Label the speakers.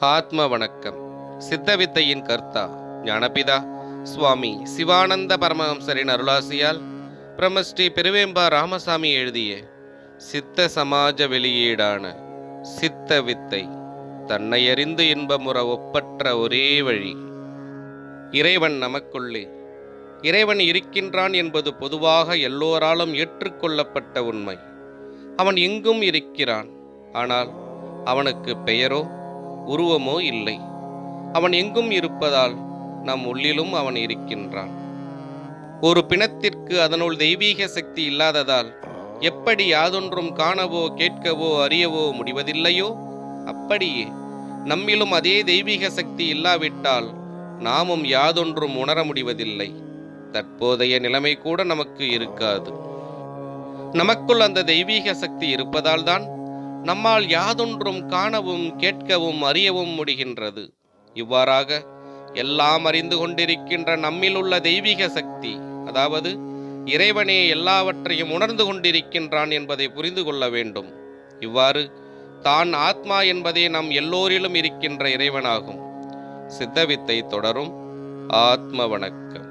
Speaker 1: ஆத்ம வணக்கம் சித்தவித்தையின் கர்த்தா ஞானபிதா சுவாமி சிவானந்த பரமஹம்சரின் அருளாசியால் பிரம்மஸ்ரீ பெருவேம்பா ராமசாமி எழுதிய சித்த சமாஜ வெளியீடான சித்த வித்தை தன்னை அறிந்து இன்பமுற ஒப்பற்ற ஒரே வழி. இறைவன் நமக்குள்ளே இறைவன் இருக்கின்றான் என்பது பொதுவாக எல்லோராலும் ஏற்றுக்கொள்ளப்பட்ட உண்மை. அவன் எங்கும் இருக்கிறான் ஆனால் அவனுக்கு பெயரோ உருவமோ இல்லை. அவன் எங்கும் இருப்பதால் நம் உள்ளிலும் அவன் இருக்கின்றான். ஒரு பிணத்திற்கு அதனுள் தெய்வீக சக்தி இல்லாததால் எப்படி யாதொன்றும் காணவோ கேட்கவோ அறியவோ முடிவதில்லையோ? அப்படியே நம்மிலும் அதே தெய்வீக சக்தி இல்லாவிட்டால் நாமும் யாதொன்றும் உணர முடிவதில்லை. தற்போதைய நிலைமை கூட நமக்கு இருக்காது. நமக்குள் அந்த தெய்வீக சக்தி இருப்பதால்தான் நம்மால் யாதொன்றும் காணவும் கேட்கவும் அறியவும் முடிகின்றது. இவ்வாறாக எல்லாம் அறிந்து கொண்டிருக்கின்ற நம்மிலுள்ள தெய்வீக சக்தி அதாவது இறைவனே எல்லாவற்றையும் உணர்ந்து கொண்டிருக்கின்றான் என்பதை புரிந்து கொள்ள வேண்டும். இவ்வாறு தான் ஆத்மா என்பதே நம் எல்லோரிலும் இருக்கின்ற இறைவனாகும். சித்தவித்தை தொடரும். ஆத்ம வணக்கம்.